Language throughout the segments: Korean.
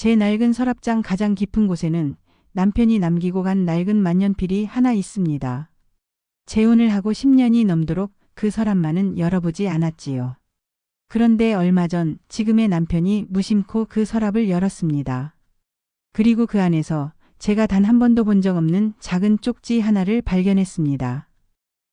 제 낡은 서랍장 가장 깊은 곳에는 남편이 남기고 간 낡은 만년필이 하나 있습니다. 재혼을 하고 10년이 넘도록 그 서랍만은 열어보지 않았지요. 그런데 얼마 전 지금의 남편이 무심코 그 서랍을 열었습니다. 그리고 그 안에서 제가 단 한 번도 본 적 없는 작은 쪽지 하나를 발견했습니다.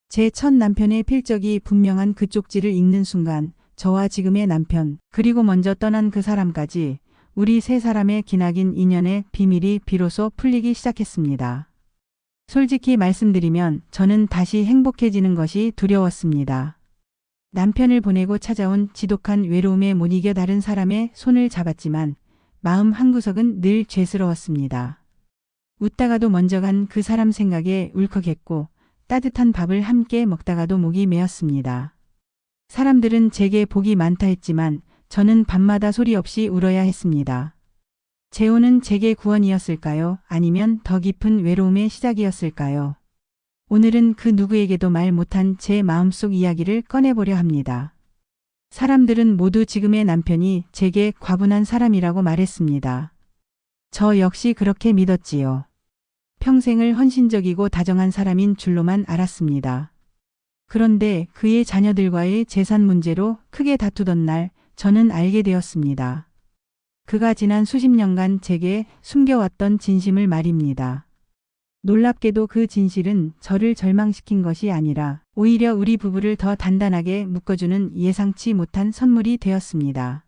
제 첫 남편의 필적이 분명한 그 쪽지를 읽는 순간 저와 지금의 남편, 그리고 먼저 떠난 그 사람까지 우리 세 사람의 기나긴 인연의 비밀이 비로소 풀리기 시작했습니다. 솔직히 말씀드리면 저는 다시 행복해지는 것이 두려웠습니다. 남편을 보내고 찾아온 지독한 외로움에 못 이겨 다른 사람의 손을 잡았지만 마음 한구석은 늘 죄스러웠습니다. 웃다가도 먼저 간 그 사람 생각에 울컥했고 따뜻한 밥을 함께 먹다가도 목이 메었습니다. 사람들은 제게 복이 많다 했지만 저는 밤마다 소리 없이 울어야 했습니다. 재혼은 제게 구원이었을까요? 아니면 더 깊은 외로움의 시작이었을까요? 오늘은 그 누구에게도 말 못한 제 마음속 이야기를 꺼내보려 합니다. 사람들은 모두 지금의 남편이 제게 과분한 사람이라고 말했습니다. 저 역시 그렇게 믿었지요. 평생을 헌신적이고 다정한 사람인 줄로만 알았습니다. 그런데 그의 자녀들과의 재산 문제로 크게 다투던 날 저는 알게 되었습니다. 그가 지난 수십 년간 제게 숨겨왔던 진심을 말입니다. 놀랍게도 그 진실은 저를 절망시킨 것이 아니라 오히려 우리 부부를 더 단단하게 묶어주는 예상치 못한 선물이 되었습니다.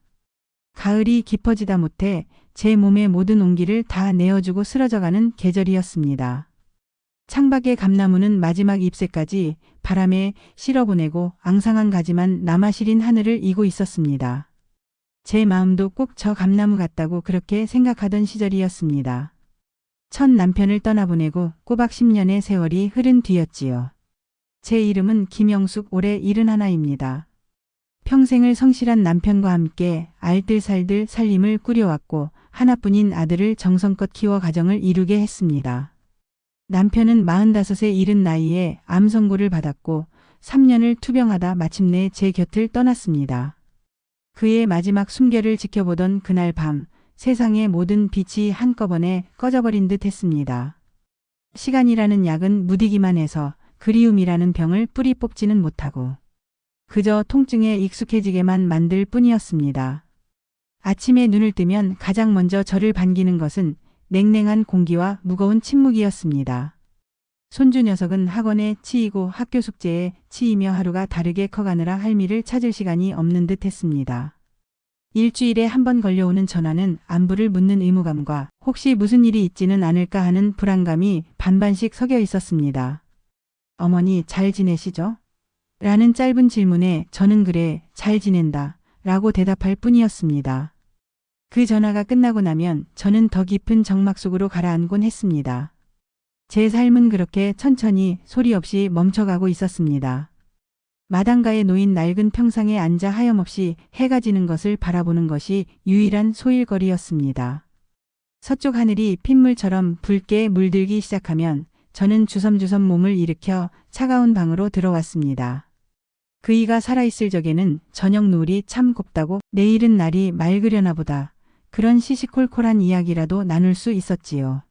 가을이 깊어지다 못해 제 몸의 모든 온기를 다 내어주고 쓰러져가는 계절이었습니다. 창밖의 감나무는 마지막 잎새까지 바람에 실어보내고 앙상한 가지만 남아 시린 하늘을 이고 있었습니다. 제 마음도 꼭 저 감나무 같다고 그렇게 생각하던 시절이었습니다. 첫 남편을 떠나보내고 꼬박 10년의 세월이 흐른 뒤였지요. 제 이름은 김영숙 올해 71입니다. 평생을 성실한 남편과 함께 알뜰살들 살림을 꾸려왔고 하나뿐인 아들을 정성껏 키워 가정을 이루게 했습니다. 남편은 45세 이른 나이에 암 선고를 받았고 3년을 투병하다 마침내 제 곁을 떠났습니다. 그의 마지막 숨결을 지켜보던 그날 밤 세상의 모든 빛이 한꺼번에 꺼져버린 듯 했습니다. 시간이라는 약은 무디기만 해서 그리움이라는 병을 뿌리 뽑지는 못하고 그저 통증에 익숙해지게만 만들 뿐이었습니다. 아침에 눈을 뜨면 가장 먼저 저를 반기는 것은 냉랭한 공기와 무거운 침묵이었습니다. 손주 녀석은 학원에 치이고 학교 숙제에 치이며 하루가 다르게 커가느라 할미를 찾을 시간이 없는 듯 했습니다. 일주일에 한 번 걸려오는 전화는 안부를 묻는 의무감과 혹시 무슨 일이 있지는 않을까 하는 불안감이 반반씩 섞여 있었습니다. 어머니 잘 지내시죠? 라는 짧은 질문에 저는 그래 잘 지낸다 라고 대답할 뿐이었습니다. 그 전화가 끝나고 나면 저는 더 깊은 정막 속으로 가라앉곤 했습니다. 제 삶은 그렇게 천천히 소리 없이 멈춰가고 있었습니다. 마당가에 놓인 낡은 평상에 앉아 하염없이 해가 지는 것을 바라보는 것이 유일한 소일거리였습니다. 서쪽 하늘이 핏물처럼 붉게 물들기 시작하면 저는 주섬주섬 몸을 일으켜 차가운 방으로 들어왔습니다. 그이가 살아있을 적에는 저녁 노을이 참 곱다고 내일은 날이 맑으려나 보다. 그런 시시콜콜한 이야기라도 나눌 수 있었지요.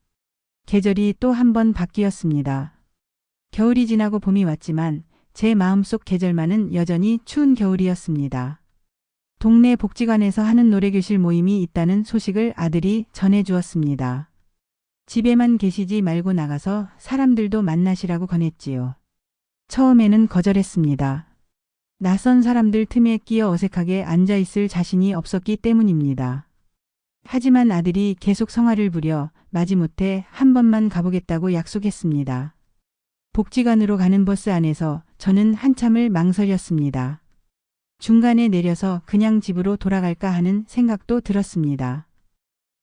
계절이 또 한 번 바뀌었습니다. 겨울이 지나고 봄이 왔지만 제 마음속 계절만은 여전히 추운 겨울이었습니다. 동네 복지관에서 하는 노래교실 모임이 있다는 소식을 아들이 전해주었습니다. 집에만 계시지 말고 나가서 사람들도 만나시라고 권했지요. 처음에는 거절했습니다. 낯선 사람들 틈에 끼어 어색하게 앉아있을 자신이 없었기 때문입니다. 하지만 아들이 계속 성화를 부려 마지못해 한 번만 가보겠다고 약속했습니다. 복지관으로 가는 버스 안에서 저는 한참을 망설였습니다. 중간에 내려서 그냥 집으로 돌아갈까 하는 생각도 들었습니다.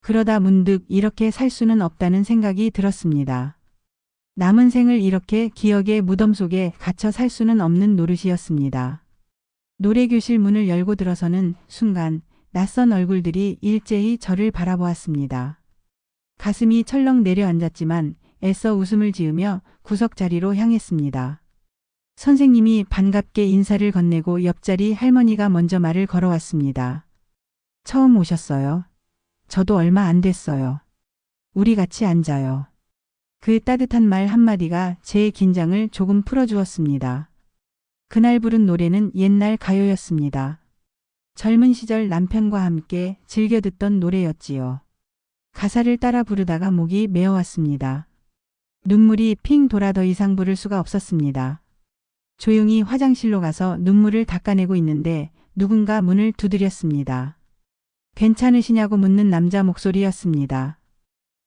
그러다 문득 이렇게 살 수는 없다는 생각이 들었습니다. 남은 생을 이렇게 기억의 무덤 속에 갇혀 살 수는 없는 노릇이었습니다. 노래교실 문을 열고 들어서는 순간 낯선 얼굴들이 일제히 저를 바라보았습니다. 가슴이 철렁 내려앉았지만 애써 웃음을 지으며 구석 자리로 향했습니다. 선생님이 반갑게 인사를 건네고 옆자리 할머니가 먼저 말을 걸어왔습니다. 처음 오셨어요? 저도 얼마 안 됐어요. 우리 같이 앉아요. 그 따뜻한 말 한마디가 제 긴장을 조금 풀어주었습니다. 그날 부른 노래는 옛날 가요였습니다. 젊은 시절 남편과 함께 즐겨 듣던 노래였지요. 가사를 따라 부르다가 목이 메어왔습니다. 눈물이 핑 돌아 더 이상 부를 수가 없었습니다. 조용히 화장실로 가서 눈물을 닦아내고 있는데 누군가 문을 두드렸습니다. 괜찮으시냐고 묻는 남자 목소리였습니다.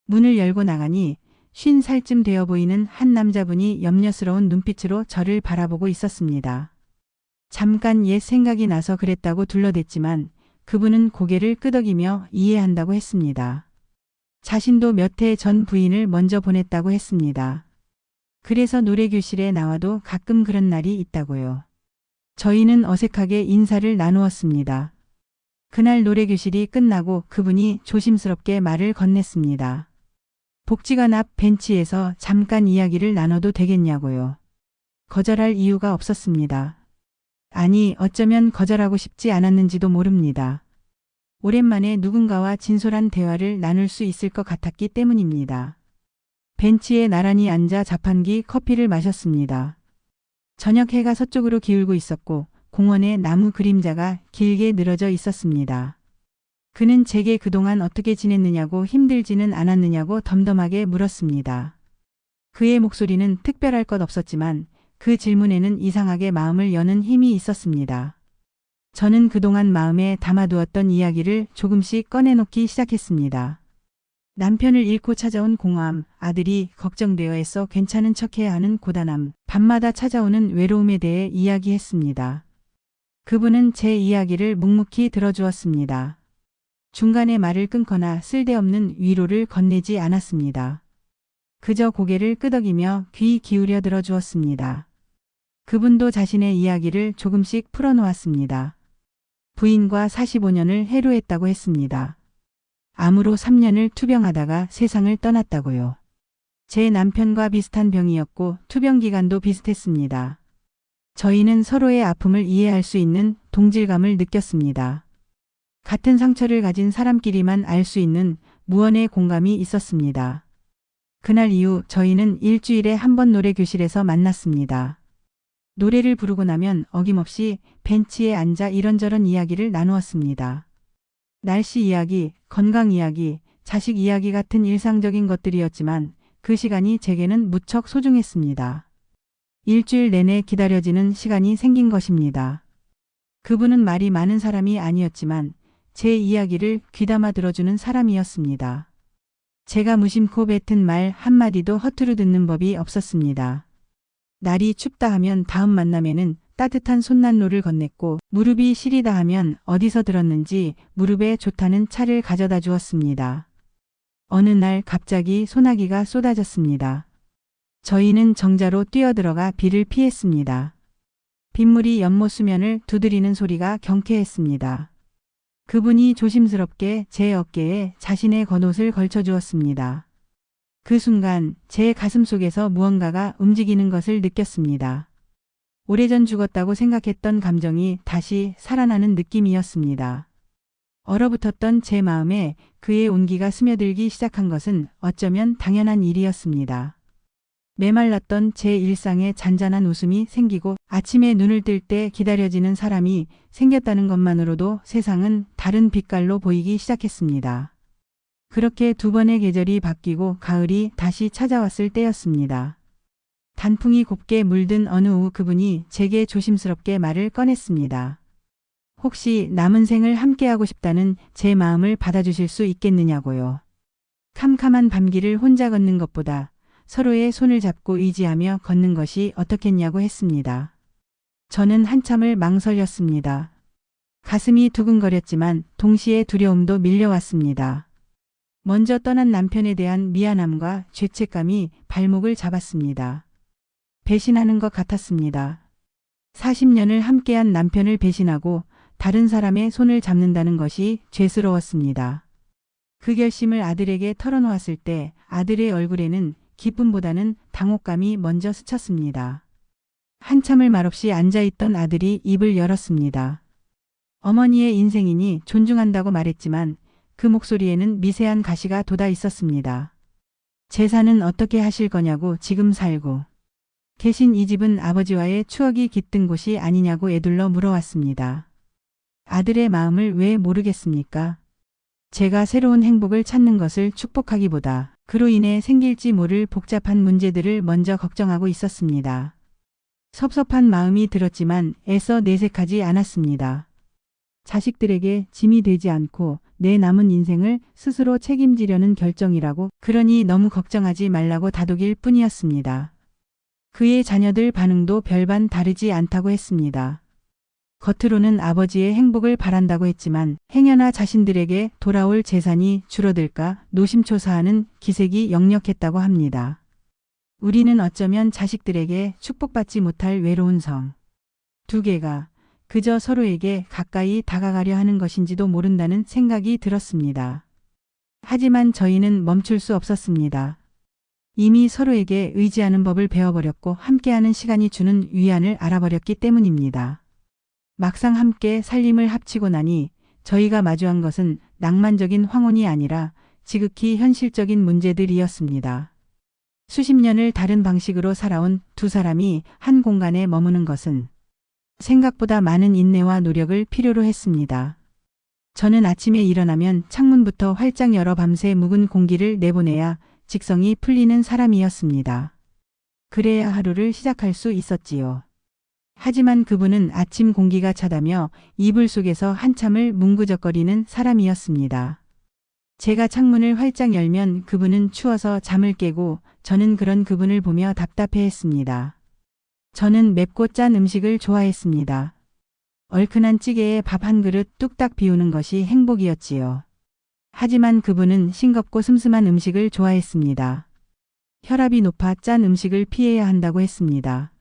문을 열고 나가니 쉰 살쯤 되어 보이는 한 남자분이 염려스러운 눈빛으로 저를 바라보고 있었습니다. 잠깐 옛 생각이 나서 그랬다고 둘러댔지만 그분은 고개를 끄덕이며 이해한다고 했습니다. 자신도 몇 해 전 부인을 먼저 보냈다고 했습니다. 그래서 노래교실에 나와도 가끔 그런 날이 있다고요. 저희는 어색하게 인사를 나누었습니다. 그날 노래교실이 끝나고 그분이 조심스럽게 말을 건넸습니다. 복지관 앞 벤치에서 잠깐 이야기를 나눠도 되겠냐고요. 거절할 이유가 없었습니다. 아니, 어쩌면 거절하고 싶지 않았는지도 모릅니다. 오랜만에 누군가와 진솔한 대화를 나눌 수 있을 것 같았기 때문입니다. 벤치에 나란히 앉아 자판기 커피를 마셨습니다. 저녁 해가 서쪽으로 기울고 있었고 공원에 나무 그림자가 길게 늘어져 있었습니다. 그는 제게 그동안 어떻게 지냈느냐고 힘들지는 않았느냐고 덤덤하게 물었습니다. 그의 목소리는 특별할 것 없었지만 그 질문에는 이상하게 마음을 여는 힘이 있었습니다. 저는 그동안 마음에 담아두었던 이야기를 조금씩 꺼내놓기 시작했습니다. 남편을 잃고 찾아온 공허함, 아들이 걱정되어 해서 괜찮은 척해야 하는 고단함, 밤마다 찾아오는 외로움에 대해 이야기했습니다. 그분은 제 이야기를 묵묵히 들어주었습니다. 중간에 말을 끊거나 쓸데없는 위로를 건네지 않았습니다. 그저 고개를 끄덕이며 귀 기울여 들어주었습니다. 그분도 자신의 이야기를 조금씩 풀어놓았습니다. 부인과 45년을 해로했다고 했습니다. 암으로 3년을 투병하다가 세상을 떠났다고요. 제 남편과 비슷한 병이었고 투병 기간도 비슷했습니다. 저희는 서로의 아픔을 이해할 수 있는 동질감을 느꼈습니다. 같은 상처를 가진 사람끼리만 알 수 있는 무언의 공감이 있었습니다. 그날 이후 저희는 일주일에 한 번 노래 교실에서 만났습니다. 노래를 부르고 나면 어김없이 벤치에 앉아 이런저런 이야기를 나누었습니다. 날씨 이야기, 건강 이야기, 자식 이야기 같은 일상적인 것들이었지만 그 시간이 제게는 무척 소중했습니다. 일주일 내내 기다려지는 시간이 생긴 것입니다. 그분은 말이 많은 사람이 아니었지만 제 이야기를 귀담아 들어주는 사람이었습니다. 제가 무심코 뱉은 말 한마디도 허투루 듣는 법이 없었습니다. 날이 춥다 하면 다음 만남에는 따뜻한 손난로를 건넸고 무릎이 시리다 하면 어디서 들었는지 무릎에 좋다는 차를 가져다 주었습니다. 어느 날 갑자기 소나기가 쏟아졌습니다. 저희는 정자로 뛰어들어가 비를 피했습니다. 빗물이 연못 수면을 두드리는 소리가 경쾌했습니다. 그분이 조심스럽게 제 어깨에 자신의 겉옷을 걸쳐 주었습니다. 그 순간 제 가슴 속에서 무언가가 움직이는 것을 느꼈습니다. 오래전 죽었다고 생각했던 감정이 다시 살아나는 느낌이었습니다. 얼어붙었던 제 마음에 그의 온기가 스며들기 시작한 것은 어쩌면 당연한 일이었습니다. 메말랐던 제 일상에 잔잔한 웃음이 생기고 아침에 눈을 뜰 때 기다려지는 사람이 생겼다는 것만으로도 세상은 다른 빛깔로 보이기 시작했습니다. 그렇게 두 번의 계절이 바뀌고 가을이 다시 찾아왔을 때였습니다. 단풍이 곱게 물든 어느 오후 그분이 제게 조심스럽게 말을 꺼냈습니다. 혹시 남은 생을 함께하고 싶다는 제 마음을 받아주실 수 있겠느냐고요. 캄캄한 밤길을 혼자 걷는 것보다 서로의 손을 잡고 의지하며 걷는 것이 어떻겠냐고 했습니다. 저는 한참을 망설였습니다. 가슴이 두근거렸지만 동시에 두려움도 밀려왔습니다. 먼저 떠난 남편에 대한 미안함과 죄책감이 발목을 잡았습니다. 배신하는 것 같았습니다. 40년을 함께한 남편을 배신하고 다른 사람의 손을 잡는다는 것이 죄스러웠습니다. 그 결심을 아들에게 털어놓았을 때 아들의 얼굴에는 기쁨보다는 당혹감이 먼저 스쳤습니다. 한참을 말없이 앉아있던 아들이 입을 열었습니다. 어머니의 인생이니 존중한다고 말했지만 그 목소리에는 미세한 가시가 돋아 있었습니다. 재산은 어떻게 하실 거냐고 지금 살고 계신 이 집은 아버지와의 추억이 깃든 곳이 아니냐고 애둘러 물어왔습니다. 아들의 마음을 왜 모르겠습니까? 제가 새로운 행복을 찾는 것을 축복하기보다 그로 인해 생길지 모를 복잡한 문제들을 먼저 걱정하고 있었습니다. 섭섭한 마음이 들었지만 애써 내색하지 않았습니다. 자식들에게 짐이 되지 않고 내 남은 인생을 스스로 책임지려는 결정이라고 그러니 너무 걱정하지 말라고 다독일 뿐이었습니다. 그의 자녀들 반응도 별반 다르지 않다고 했습니다. 겉으로는 아버지의 행복을 바란다고 했지만 행여나 자신들에게 돌아올 재산이 줄어들까 노심초사하는 기색이 역력했다고 합니다. 우리는 어쩌면 자식들에게 축복받지 못할 외로운 성. 두 개가 그저 서로에게 가까이 다가가려 하는 것인지도 모른다는 생각이 들었습니다. 하지만 저희는 멈출 수 없었습니다. 이미 서로에게 의지하는 법을 배워버렸고 함께하는 시간이 주는 위안을 알아버렸기 때문입니다. 막상 함께 살림을 합치고 나니 저희가 마주한 것은 낭만적인 황혼이 아니라 지극히 현실적인 문제들이었습니다. 수십 년을 다른 방식으로 살아온 두 사람이 한 공간에 머무는 것은 생각보다 많은 인내와 노력을 필요로 했습니다. 저는 아침에 일어나면 창문부터 활짝 열어 밤새 묵은 공기를 내보내야 직성이 풀리는 사람이었습니다. 그래야 하루를 시작할 수 있었지요. 하지만 그분은 아침 공기가 차다며 이불 속에서 한참을 뭉구적거리는 사람이었습니다. 제가 창문을 활짝 열면 그분은 추워서 잠을 깨고 저는 그런 그분을 보며 답답해했습니다. 저는 맵고 짠 음식을 좋아했습니다. 얼큰한 찌개에 밥 한 그릇 뚝딱 비우는 것이 행복이었지요. 하지만 그분은 싱겁고 슴슴한 음식을 좋아했습니다. 혈압이 높아 짠 음식을 피해야 한다고 했습니다.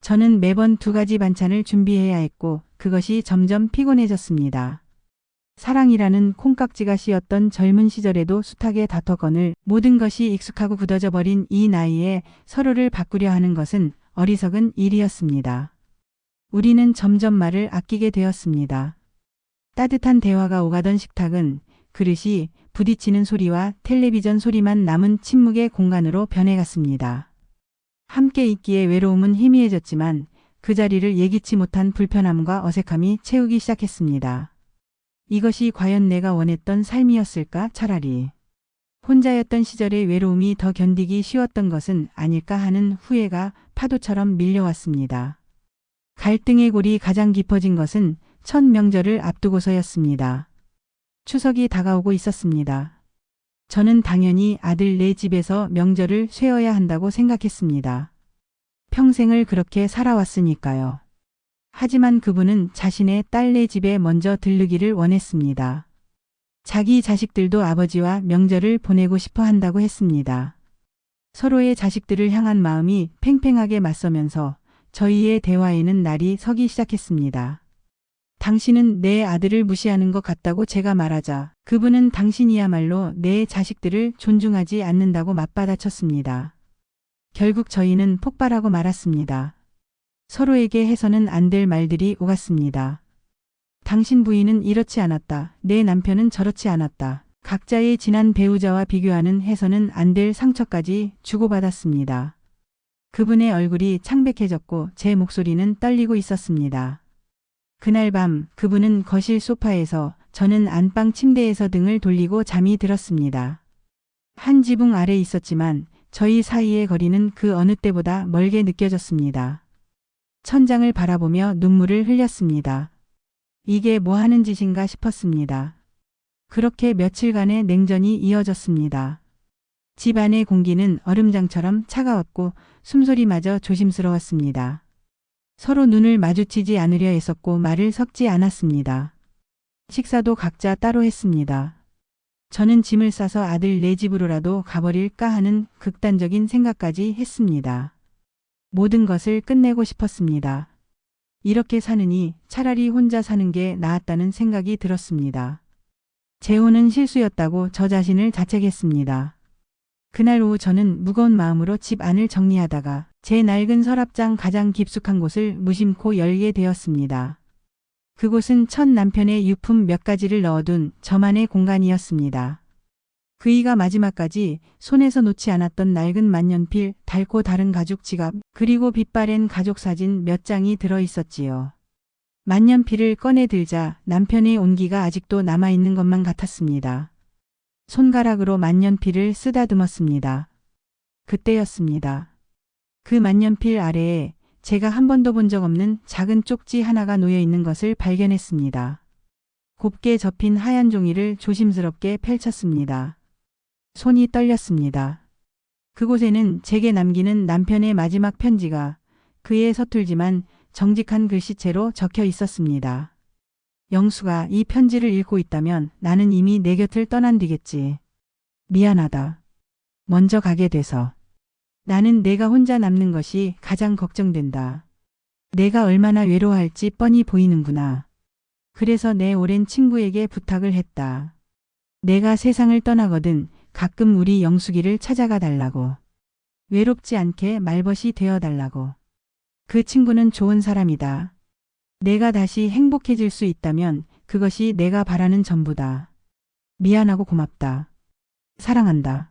저는 매번 두 가지 반찬을 준비해야 했고 그것이 점점 피곤해졌습니다. 사랑이라는 콩깍지가 씌었던 젊은 시절에도 숱하게 다퉜거늘 모든 것이 익숙하고 굳어져 버린 이 나이에 서로를 바꾸려 하는 것은 어리석은 일이었습니다. 우리는 점점 말을 아끼게 되었습니다. 따뜻한 대화가 오가던 식탁은 그릇이 부딪히는 소리와 텔레비전 소리만 남은 침묵의 공간으로 변해갔습니다. 함께 있기에 외로움은 희미해졌지만 그 자리를 예기치 못한 불편함과 어색함이 채우기 시작했습니다. 이것이 과연 내가 원했던 삶이었을까 차라리. 혼자였던 시절의 외로움이 더 견디기 쉬웠던 것은 아닐까 하는 후회가 파도처럼 밀려왔습니다. 갈등의 골이 가장 깊어진 것은 첫 명절을 앞두고서였습니다. 추석이 다가오고 있었습니다. 저는 당연히 아들 내 집에서 명절을 쇠어야 한다고 생각했습니다. 평생을 그렇게 살아왔으니까요. 하지만 그분은 자신의 딸네 집에 먼저 들르기를 원했습니다. 자기 자식들도 아버지와 명절을 보내고 싶어 한다고 했습니다. 서로의 자식들을 향한 마음이 팽팽하게 맞서면서 저희의 대화에는 날이 서기 시작했습니다. 당신은 내 아들을 무시하는 것 같다고 제가 말하자 그분은 당신이야말로 내 자식들을 존중하지 않는다고 맞받아쳤습니다. 결국 저희는 폭발하고 말았습니다. 서로에게 해서는 안 될 말들이 오갔습니다. 당신 부인은 이렇지 않았다. 내 남편은 저렇지 않았다. 각자의 지난 배우자와 비교하는 해서는 안 될 상처까지 주고받았습니다. 그분의 얼굴이 창백해졌고 제 목소리는 떨리고 있었습니다. 그날 밤 그분은 거실 소파에서 저는 안방 침대에서 등을 돌리고 잠이 들었습니다. 한 지붕 아래 있었지만 저희 사이의 거리는 그 어느 때보다 멀게 느껴졌습니다. 천장을 바라보며 눈물을 흘렸습니다. 이게 뭐 하는 짓인가 싶었습니다. 그렇게 며칠간의 냉전이 이어졌습니다. 집 안의 공기는 얼음장처럼 차가웠고 숨소리마저 조심스러웠습니다. 서로 눈을 마주치지 않으려 했었고 말을 섞지 않았습니다. 식사도 각자 따로 했습니다. 저는 짐을 싸서 아들 내 집으로라도 가버릴까 하는 극단적인 생각까지 했습니다. 모든 것을 끝내고 싶었습니다. 이렇게 사느니 차라리 혼자 사는 게 나았다는 생각이 들었습니다. 재혼은 실수였다고 저 자신을 자책했습니다. 그날 오후 저는 무거운 마음으로 집 안을 정리하다가 제 낡은 서랍장 가장 깊숙한 곳을 무심코 열게 되었습니다. 그곳은 첫 남편의 유품 몇 가지를 넣어둔 저만의 공간이었습니다. 그이가 마지막까지 손에서 놓지 않았던 낡은 만년필, 닳고 다른 가죽 지갑, 그리고 빛바랜 가족 사진 몇 장이 들어 있었지요. 만년필을 꺼내 들자 남편의 온기가 아직도 남아있는 것만 같았습니다. 손가락으로 만년필을 쓰다듬었습니다. 그때였습니다. 그 만년필 아래에 제가 한 번도 본 적 없는 작은 쪽지 하나가 놓여 있는 것을 발견했습니다. 곱게 접힌 하얀 종이를 조심스럽게 펼쳤습니다. 손이 떨렸습니다. 그곳에는 제게 남기는 남편의 마지막 편지가 그의 서툴지만 정직한 글씨체로 적혀 있었습니다. 영수가 이 편지를 읽고 있다면 나는 이미 내 곁을 떠난 뒤겠지. 미안하다. 먼저 가게 돼서. 나는 내가 혼자 남는 것이 가장 걱정된다. 내가 얼마나 외로워할지 뻔히 보이는구나. 그래서 내 오랜 친구에게 부탁을 했다. 내가 세상을 떠나거든 가끔 우리 영숙이를 찾아가 달라고. 외롭지 않게 말벗이 되어 달라고. 그 친구는 좋은 사람이다. 내가 다시 행복해질 수 있다면 그것이 내가 바라는 전부다. 미안하고 고맙다. 사랑한다.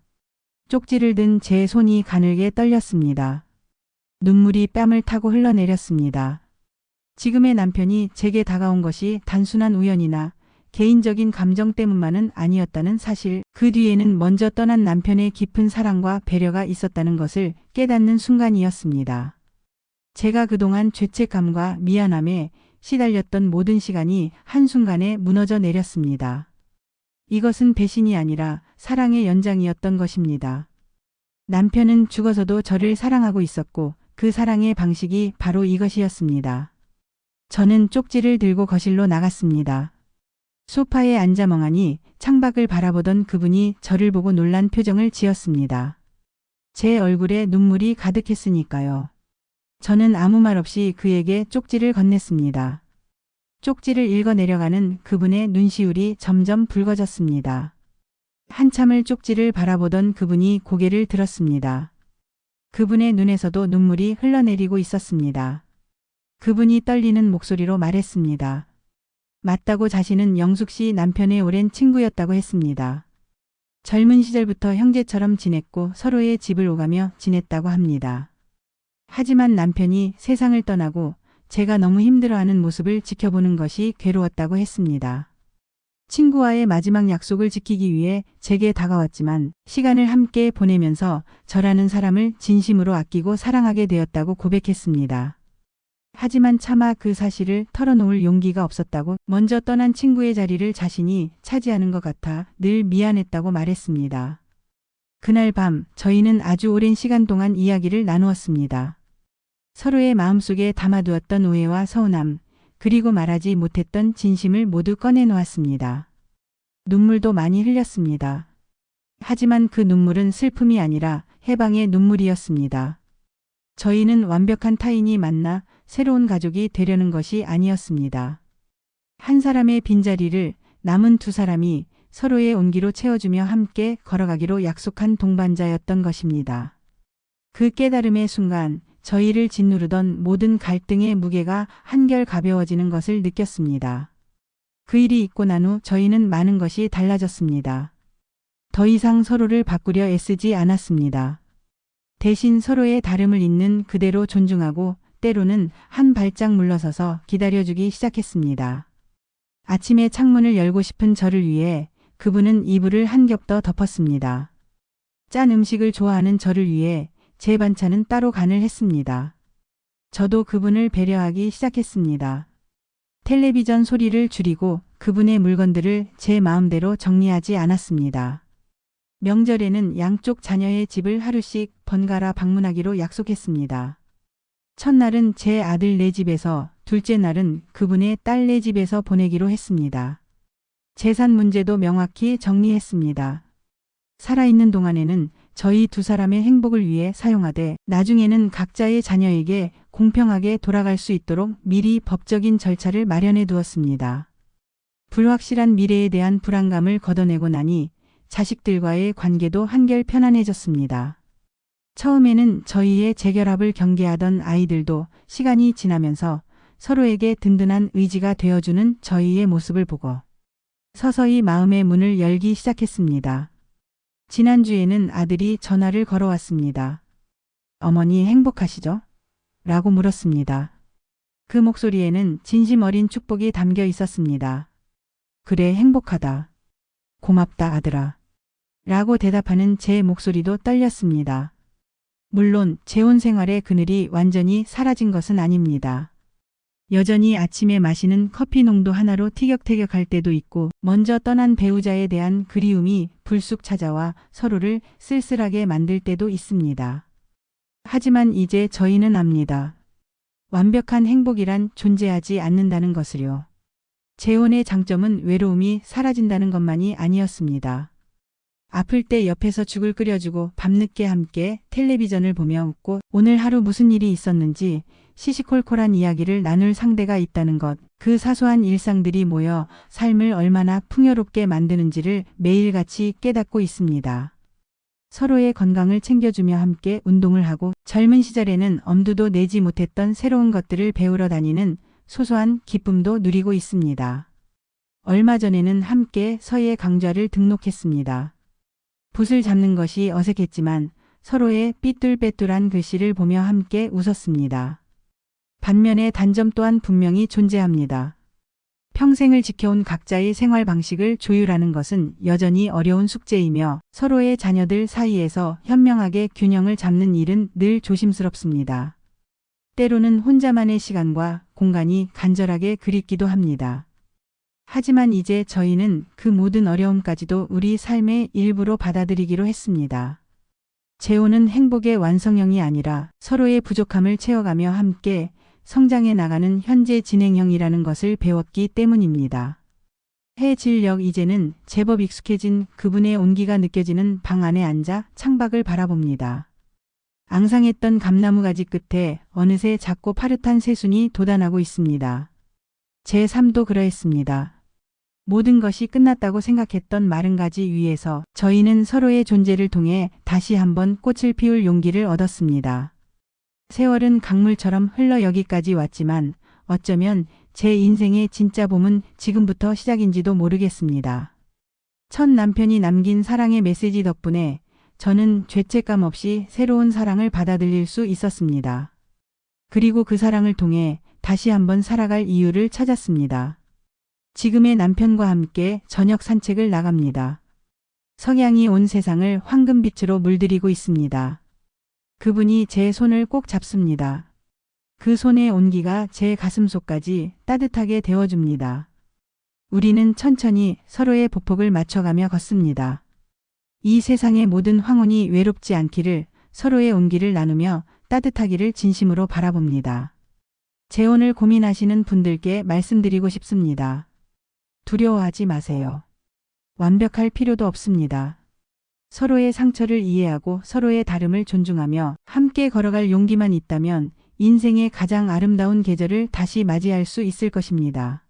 쪽지를 든 제 손이 가늘게 떨렸습니다. 눈물이 뺨을 타고 흘러내렸습니다. 지금의 남편이 제게 다가온 것이 단순한 우연이나 개인적인 감정 때문만은 아니었다는 사실, 그 뒤에는 먼저 떠난 남편의 깊은 사랑과 배려가 있었다는 것을 깨닫는 순간이었습니다. 제가 그동안 죄책감과 미안함에 시달렸던 모든 시간이 한순간에 무너져 내렸습니다. 이것은 배신이 아니라 사랑의 연장이었던 것입니다. 남편은 죽어서도 저를 사랑하고 있었고 그 사랑의 방식이 바로 이것이었습니다. 저는 쪽지를 들고 거실로 나갔습니다. 소파에 앉아 멍하니 창밖을 바라보던 그분이 저를 보고 놀란 표정을 지었습니다. 제 얼굴에 눈물이 가득했으니까요. 저는 아무 말 없이 그에게 쪽지를 건넸습니다. 쪽지를 읽어 내려가는 그분의 눈시울이 점점 붉어졌습니다. 한참을 쪽지를 바라보던 그분이 고개를 들었습니다. 그분의 눈에서도 눈물이 흘러내리고 있었습니다. 그분이 떨리는 목소리로 말했습니다. 맞다고 자신은 영숙 씨 남편의 오랜 친구였다고 했습니다. 젊은 시절부터 형제처럼 지냈고 서로의 집을 오가며 지냈다고 합니다. 하지만 남편이 세상을 떠나고 제가 너무 힘들어하는 모습을 지켜보는 것이 괴로웠다고 했습니다. 친구와의 마지막 약속을 지키기 위해 제게 다가왔지만 시간을 함께 보내면서 저라는 사람을 진심으로 아끼고 사랑하게 되었다고 고백했습니다. 하지만 차마 그 사실을 털어놓을 용기가 없었다고 먼저 떠난 친구의 자리를 자신이 차지하는 것 같아 늘 미안했다고 말했습니다. 그날 밤 저희는 아주 오랜 시간 동안 이야기를 나누었습니다. 서로의 마음속에 담아두었던 오해와 서운함, 그리고 말하지 못했던 진심을 모두 꺼내놓았습니다. 눈물도 많이 흘렸습니다. 하지만 그 눈물은 슬픔이 아니라 해방의 눈물이었습니다. 저희는 완벽한 타인이 만나 새로운 가족이 되려는 것이 아니었습니다. 한 사람의 빈자리를 남은 두 사람이 서로의 온기로 채워주며 함께 걸어가기로 약속한 동반자였던 것입니다. 그 깨달음의 순간 저희를 짓누르던 모든 갈등의 무게가 한결 가벼워지는 것을 느꼈습니다. 그 일이 있고 난 후 저희는 많은 것이 달라졌습니다. 더 이상 서로를 바꾸려 애쓰지 않았습니다. 대신 서로의 다름을 잇는 그대로 존중하고 때로는 한 발짝 물러서서 기다려주기 시작했습니다. 아침에 창문을 열고 싶은 저를 위해 그분은 이불을 한 겹 더 덮었습니다. 짠 음식을 좋아하는 저를 위해 제 반찬은 따로 간을 했습니다. 저도 그분을 배려하기 시작했습니다. 텔레비전 소리를 줄이고 그분의 물건들을 제 마음대로 정리하지 않았습니다. 명절에는 양쪽 자녀의 집을 하루씩 번갈아 방문하기로 약속했습니다. 첫날은 제 아들 네 집에서, 둘째 날은 그분의 딸 네 집에서 보내기로 했습니다. 재산 문제도 명확히 정리했습니다. 살아있는 동안에는 저희 두 사람의 행복을 위해 사용하되 나중에는 각자의 자녀에게 공평하게 돌아갈 수 있도록 미리 법적인 절차를 마련해 두었습니다. 불확실한 미래에 대한 불안감을 걷어내고 나니 자식들과의 관계도 한결 편안해졌습니다. 처음에는 저희의 재결합을 경계하던 아이들도 시간이 지나면서 서로에게 든든한 의지가 되어주는 저희의 모습을 보고 서서히 마음의 문을 열기 시작했습니다. 지난주에는 아들이 전화를 걸어왔습니다. 어머니 행복하시죠? 라고 물었습니다. 그 목소리에는 진심 어린 축복이 담겨 있었습니다. 그래, 행복하다. 고맙다, 아들아. 라고 대답하는 제 목소리도 떨렸습니다. 물론 재혼 생활의 그늘이 완전히 사라진 것은 아닙니다. 여전히 아침에 마시는 커피 농도 하나로 티격태격할 때도 있고 먼저 떠난 배우자에 대한 그리움이 불쑥 찾아와 서로를 쓸쓸하게 만들 때도 있습니다. 하지만 이제 저희는 압니다. 완벽한 행복이란 존재하지 않는다는 것을요. 재혼의 장점은 외로움이 사라진다는 것만이 아니었습니다. 아플 때 옆에서 죽을 끓여주고 밤늦게 함께 텔레비전을 보며 웃고 오늘 하루 무슨 일이 있었는지 시시콜콜한 이야기를 나눌 상대가 있다는 것, 그 사소한 일상들이 모여 삶을 얼마나 풍요롭게 만드는지를 매일같이 깨닫고 있습니다. 서로의 건강을 챙겨주며 함께 운동을 하고 젊은 시절에는 엄두도 내지 못했던 새로운 것들을 배우러 다니는 소소한 기쁨도 누리고 있습니다. 얼마 전에는 함께 서예 강좌를 등록했습니다. 붓을 잡는 것이 어색했지만 서로의 삐뚤빼뚤한 글씨를 보며 함께 웃었습니다. 반면에 단점 또한 분명히 존재합니다. 평생을 지켜온 각자의 생활 방식을 조율하는 것은 여전히 어려운 숙제이며 서로의 자녀들 사이에서 현명하게 균형을 잡는 일은 늘 조심스럽습니다. 때로는 혼자만의 시간과 공간이 간절하게 그립기도 합니다. 하지만 이제 저희는 그 모든 어려움까지도 우리 삶의 일부로 받아들이기로 했습니다. 재혼은 행복의 완성형이 아니라 서로의 부족함을 채워가며 함께 성장해 나가는 현재 진행형이라는 것을 배웠기 때문입니다. 해질녘 이제는 제법 익숙해진 그분의 온기가 느껴지는 방 안에 앉아 창밖을 바라봅니다. 앙상했던 감나무 가지 끝에 어느새 작고 파릇한 새순이 돋아나고 있습니다. 제 삶도 그러했습니다. 모든 것이 끝났다고 생각했던 마른 가지 위에서 저희는 서로의 존재를 통해 다시 한번 꽃을 피울 용기를 얻었습니다. 세월은 강물처럼 흘러 여기까지 왔지만 어쩌면 제 인생의 진짜 봄은 지금부터 시작인지도 모르겠습니다. 첫 남편이 남긴 사랑의 메시지 덕분에 저는 죄책감 없이 새로운 사랑을 받아들일 수 있었습니다. 그리고 그 사랑을 통해 다시 한번 살아갈 이유를 찾았습니다. 지금의 남편과 함께 저녁 산책을 나갑니다. 석양이 온 세상을 황금빛으로 물들이고 있습니다. 그분이 제 손을 꼭 잡습니다. 그 손의 온기가 제 가슴속까지 따뜻하게 데워줍니다. 우리는 천천히 서로의 보폭을 맞춰가며 걷습니다. 이 세상의 모든 황혼이 외롭지 않기를 서로의 온기를 나누며 따뜻하기를 진심으로 바라봅니다. 재혼을 고민하시는 분들께 말씀드리고 싶습니다. 두려워하지 마세요. 완벽할 필요도 없습니다. 서로의 상처를 이해하고 서로의 다름을 존중하며 함께 걸어갈 용기만 있다면 인생의 가장 아름다운 계절을 다시 맞이할 수 있을 것입니다.